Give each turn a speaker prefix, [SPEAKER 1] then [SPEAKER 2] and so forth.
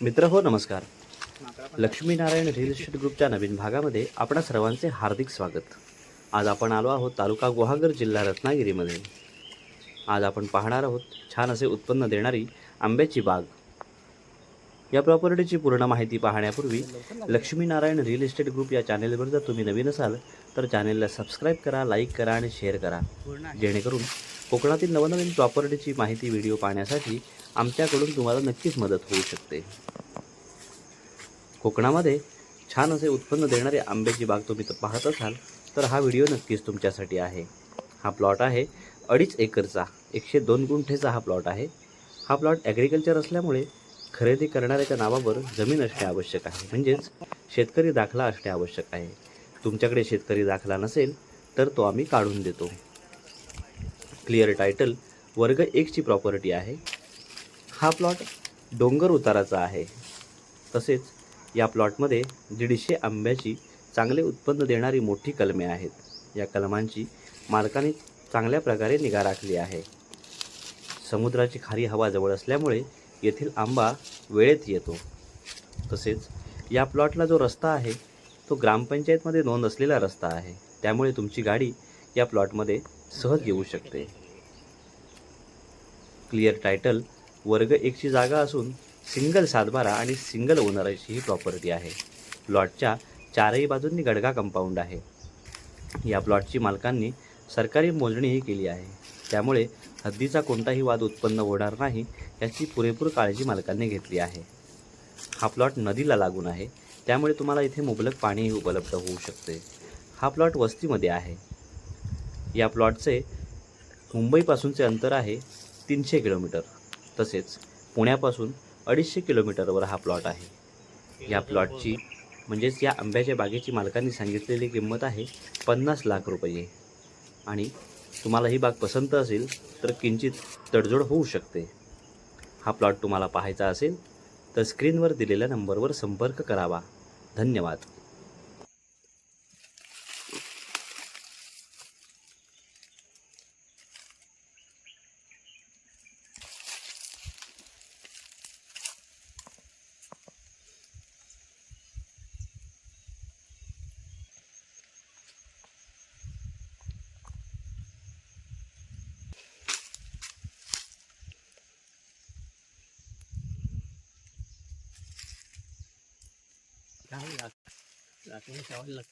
[SPEAKER 1] मित्र हो नमस्कार. लक्ष्मीनारायण रिअल इस्टेट ग्रुपच्या नवीन भागामध्ये आपणा सर्वांचे हार्दिक स्वागत. आज आपण आलो आहोत तालुका गुहागर जिल्हा रत्नागिरीमध्ये. आज आपण पाहणार आहोत छान असे उत्पन्न देणारी आंब्याची बाग. या प्रॉपर्टीची पूर्ण माहिती पाहण्यापूर्वी लक्ष्मीनारायण रिअल इस्टेट ग्रुप या चॅनेलवर जर तुम्ही नवीन असाल तर चॅनेलला सबस्क्राईब करा लाईक करा आणि शेअर करा. जेणेकरून कोकणातील नवनवीन प्रॉपर्टीची माहिती व्हिडिओ पाहण्यासाठी आमच्याकडून तुम्हाला नक्कीच मदत होऊ शकते. कोकणामध्ये छान असे उत्पन्न देणारे आंब्याची बाग तुम्ही तर पाहत असाल तर हा व्हिडिओ नक्कीच तुमच्यासाठी आहे. हा प्लॉट आहे अडीच एकरचा एकशे दोन गुंठेचा हा प्लॉट आहे. हा प्लॉट ॲग्रिकल्चर असल्यामुळे खरेदी करणाऱ्याच्या नावावर जमीन असणे आवश्यक आहे. म्हणजेच शेतकरी दाखला असणे आवश्यक आहे. तुमच्याकडे शेतकरी दाखला नसेल तर तो आम्ही काढून देतो. क्लिअर टायटल वर्ग एकची प्रॉपर्टी आहे. हा प्लॉट डोंगर उताराचा आहे. तसेच या प्लॉटमध्ये दीडशे आंब्याची चांगले उत्पन्न देणारी मोठी कलमे आहेत. या कलमांची मालकाने चांगल्या प्रकारे निगा राखली आहे. समुद्राची खारी हवा जवळ असल्यामुळे येथील आंबा वेळेत येतो. तसेच या प्लॉटला जो रस्ता आहे तो ग्रामपंचायतमध्ये नोंद असलेला रस्ता आहे. त्यामुळे तुमची गाडी या प्लॉटमध्ये सहज येऊ शकते. क्लिअर टायटल वर्ग एकची जागा असून सिंगल सातबारा आणि सिंगल ओनरची ही प्रॉपर्टी आहे. प्लॉटच्या चारही बाजूंनी गडगा कंपाऊंड आहे. या प्लॉटची मालकांनी सरकारी मोजणीही केली आहे. त्यामुळे हद्दीचा कोणताही वाद उत्पन्न होणार नाही याची पुरेपूर काळजी मालकांनी घेतली आहे. हा प्लॉट नदीला लागून आहे. त्यामुळे तुम्हाला इथे मुबलक पाणीही उपलब्ध होऊ शकते. हा प्लॉट वस्तीमध्ये आहे. या प्लॉटचे मुंबईपासूनचे अंतर आहे तीनशे किलोमीटर. तसेच पुण्यापासून अडीचशे किलोमीटरवर हा प्लॉट आहे. या प्लॉटची म्हणजेच या आंब्याच्या बागेची मालकांनी सांगितलेली किंमत आहे पन्नास लाख रुपये. आणि तुम्हाला ही बाग पसंत असेल तर किंचित तडजोड होऊ शकते. हा प्लॉट तुम्हाला पाहायचा असेल तर स्क्रीनवर दिलेल्या नंबरवर संपर्क करावा. धन्यवाद.
[SPEAKER 2] khá là là cái sỏi lực